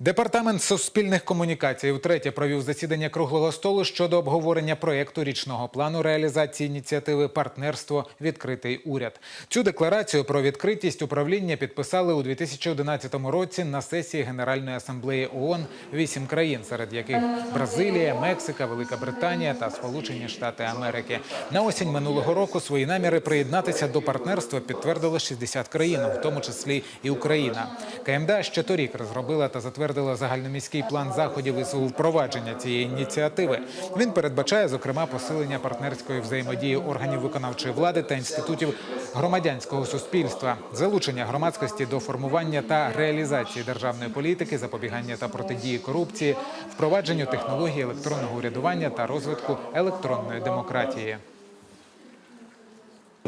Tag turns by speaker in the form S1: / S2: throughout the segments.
S1: Департамент суспільних комунікацій втретє провів засідання круглого столу щодо обговорення проєкту річного плану реалізації ініціативи Партнерство відкритий уряд. Цю декларацію про відкритість управління підписали у 2011 році на сесії Генеральної асамблеї ООН вісім країн, серед яких Бразилія, Мексика, Велика Британія та Сполучені Штати Америки. На осінь минулого року свої наміри приєднатися до партнерства підтвердили 60 країн, в тому числі і Україна. КМДА ще торік розробила та затвердила загальноміський план заходів із впровадження цієї ініціативи. Він передбачає, зокрема, посилення партнерської взаємодії органів виконавчої влади та інститутів громадянського суспільства, залучення громадськості до формування та реалізації державної політики, запобігання та протидії корупції, впровадженню технологій електронного урядування та розвитку електронної демократії.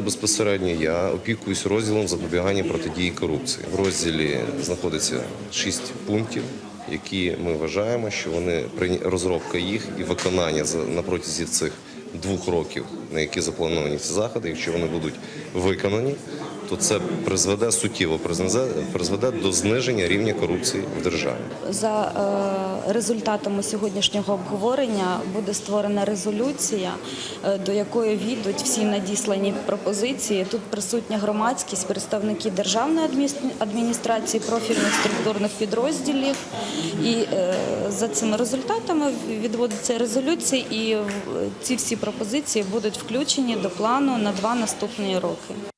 S2: Безпосередньо я опікуюсь розділом запобігання протидії корупції. В розділі знаходиться шість пунктів, які ми вважаємо, що вони розробка їх і виконання на протязі цих двох років, на які заплановані ці заходи. Якщо вони будуть виконані, то це призведе суттєво призведе, призведе до зниження рівня корупції в державі.
S3: За е, результатами сьогоднішнього обговорення буде створена резолюція, е, до якої війдуть всі надіслані пропозиції. Тут присутня громадськість, представники державної адміністр- адміністрації, профільних структурних підрозділів. І е, за цими результатами відводиться резолюція, і ці всі пропозиції будуть включені до плану на два наступні роки.